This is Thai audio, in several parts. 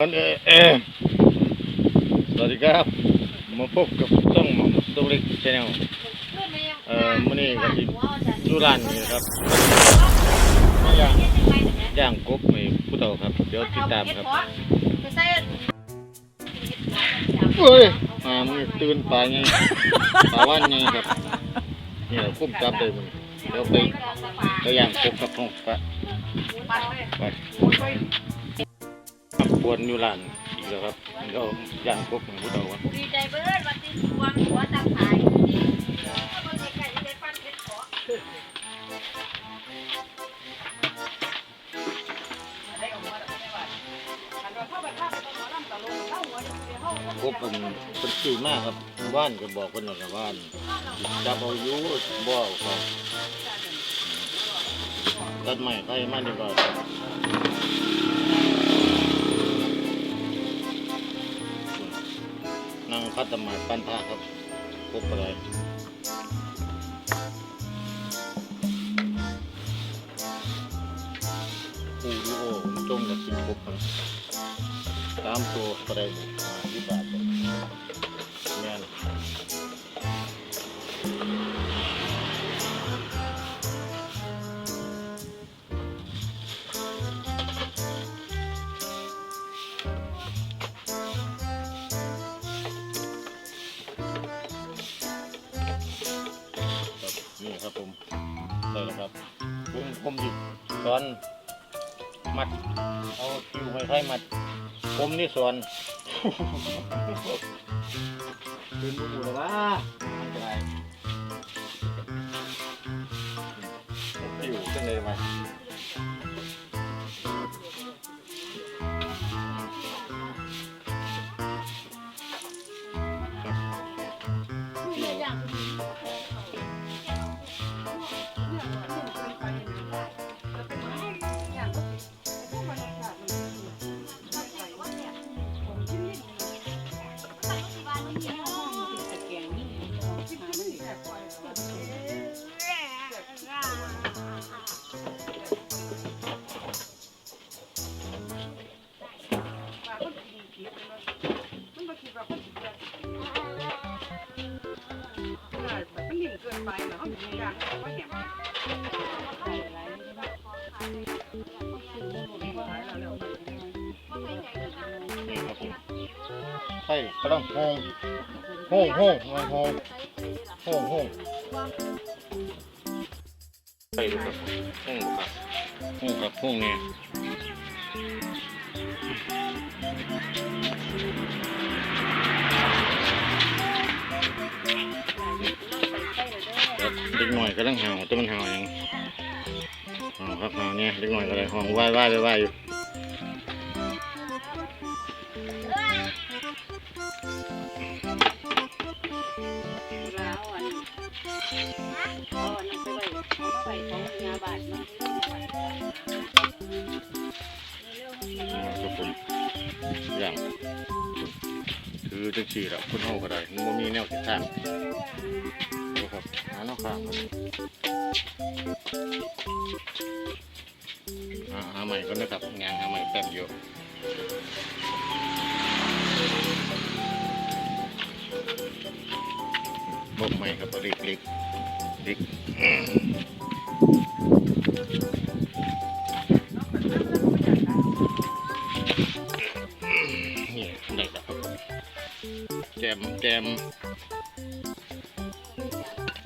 อันเออสวัสดีครับมาพบกับช่องหม่อมตุ้งเล็กชาแนลเอ่อมื้อนี้ก็สิดูร้านนี่นะครับย่างย่างกบให้ผู้เฒ่าครับ เดี๋ยวติดตามครับเฮ้ยมามึงตื่นป่าไงป่าว่านไงครับเนี่แหละคุ้มจับเลยมึงเดี๋ยวไปไปย่างกบกับห้องปะไป บวนอยู่ร้านอีกแล้วครับเดี๋ยวย่างกบให้ผู้เฒ่าครับดีใจเบิร์ดวันที่สวงหัวตาขายคนไก่ได้ฟันเพชรขอพบผมเป็นสื่อมากครับว่านก็บอกคนหนึ่งว่านจับเอายุบ่เอาเขาตัดใหม่ไปมาดีกว่า นั่งคัดตมาปั้นผ้าครับพบอะไรปูดูโอจมกับกินพบครับตามตัวอะไรกมาที่บาท ผมได้แล้วครับผมผมหยิบสอนมัดเอาคิวไม้ไผ่มัด ผมนี่สอนคืนบุบุแล้ววะอันตรายคิวจังเลยมาครับผม ใช่กระดังโฮงโฮงโฮงโฮงโฮงโฮงใช่ดูครับโฮงครับโฮงครับโฮงเนี่ย เด็กหน่อยกำลังห่าแต่มันห่าวยังห่าครับห่าเนี่ยเด็กหน่อยก็เลยห้องไหว้ไหว้ไหว้ไหว้อยู่ครับผมอย่างคือจังสี่ละคนเฮาก็ได้มันมีแนวทิศทางดูครั บ้างหาใหม่ก็นะครับงานหาใหม่แป๊บเดียวบ่ใหม่ครับเล็กเล็กเล็กนี่ได้แล้วครับผมแจมแจม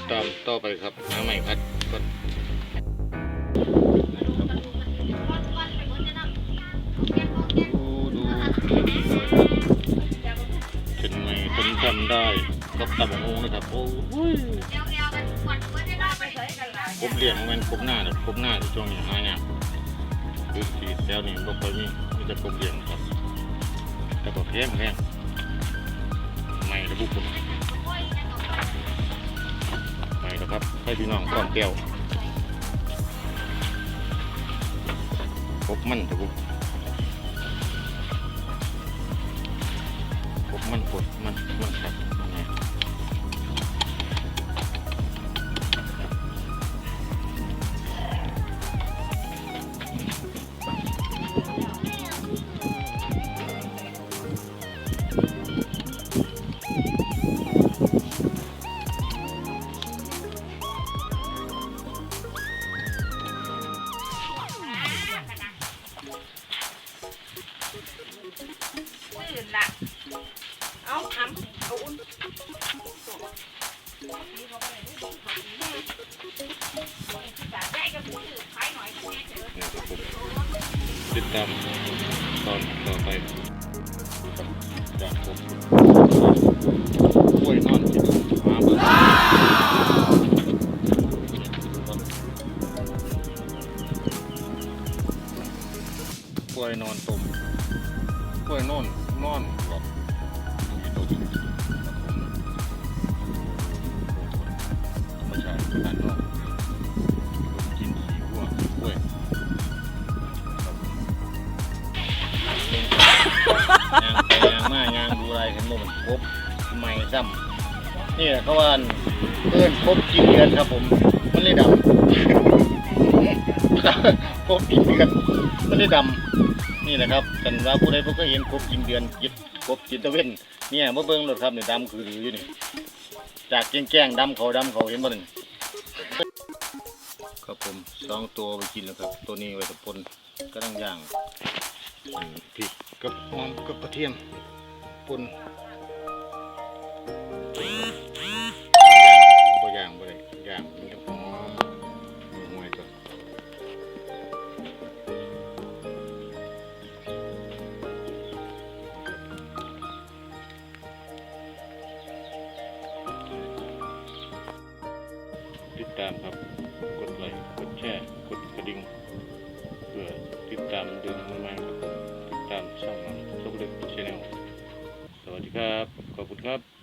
ดตามต่อไปครับหาใหม่ครับกดูดูเป็นไงผมทำได้กับตำบักหูนะครับโอ้ยผมเลี้ยงมันผมหน้าแต่ผมหน้าช่วงนี้หายากคือพื้นที่แถวนี้บ่ค่อยมีมีแต่กบเลี้ยงครับแต่ก็แพงแพงไม่ระบุคุณไม่ แล้วครับให้พี่น้องก้อนแก้วพบมันทุกพบมันกดมันมันครับ ติดตามตอนต่อไปจากผมกล้วยนอนที่ดูหาเบิ่งกล้วยนอนตุ่มกล้วยนอนนอนแบบมี อะไรเห็นบ่มันครบใหม่ซ้ำนี่แหละเขาว่าเอิ้นครบกินเดือนครับผมมันเลยดำครบกินเดือนมันเลยดำนี่แหละครับกันว่าผู้ใดพวกก็เห็นครบกินเดือนยิดครบกินตะเว้นเนี่ยมาเบิ่งรถครับนี่ดำคือหรืออยู่นี่จากแกล้งๆดำเขาดำเขาเห็นบ่หนึ่งครับผมสองตัวไปกินแล้วครับ ตัวนี้ไว้ตะปนก็ต้องย่างอืมพริกกับหอมกับกระเทียมป่น ติดตามครับ กดไลค์ กดแชร์ กดกระดิ่ง เพื่อติดตามเดือนใหม่ๆครับติดตามช่องน้องสุขเล็กชาแนลสวัสดีครับ ขอบคุณครับ